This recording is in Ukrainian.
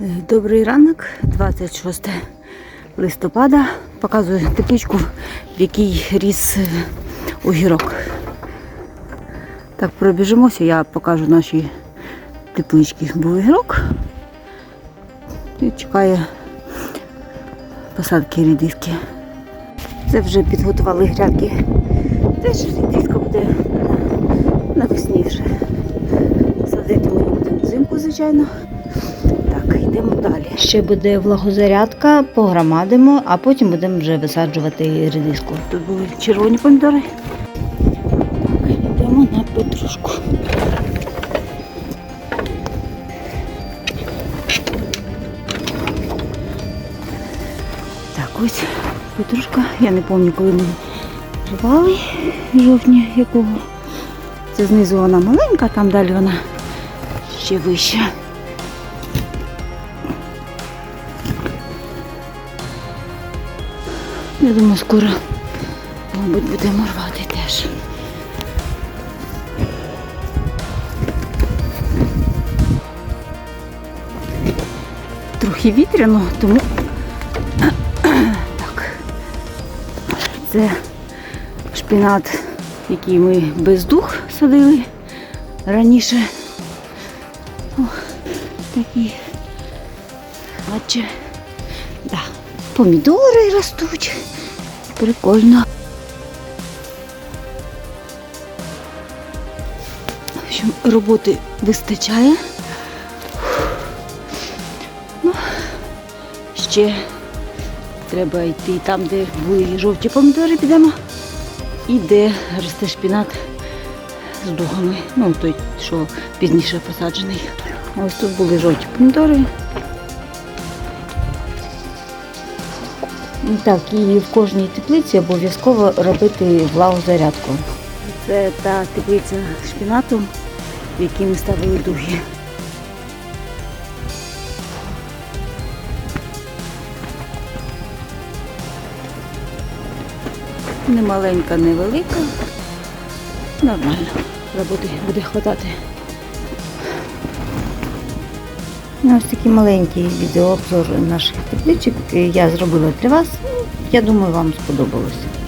Добрий ранок, 26 листопада. Показую тепличку, в якій ріс е, огірок. Так, пробіжимося, я покажу наші теплички. Був огірок. І чекає посадки рідиски. Це вже підготували грядки. Теж рідиска буде навесні вже. Садити ми будемо взимку, звичайно. Йдемо далі. Ще буде влагозарядка, погромадимо, а потім будемо вже висаджувати редиску. Тут були червоні помідори. Йдемо на петрушку. Так, ось петрушка. Я не пам'ятаю, коли ми рвали жовтні якого. Це знизу вона маленька, там далі вона ще вища. Я думаю, скоро, мабуть, будемо рвати теж. Трохи вітряно, тому так. Це шпінат, який ми без дух садили раніше. О, такий. Бачите, да. Помідори ростуть. Прикольно. В общем, роботи вистачає. Ну, ще треба йти там, де були жовті помідори, підемо. І де росте шпінат з дугами. Ну, той, що пізніше посаджений. Ось тут були жовті помідори. Так, і в кожній теплиці обов'язково робити влагозарядку. Це та теплиця шпінату, в якій ми ставили дуги. Не маленька, не велика. Нормально. Роботи буде хватати. Ось такий маленький відеообзор наших тепличок я зробила для вас. Я думаю, вам сподобалося.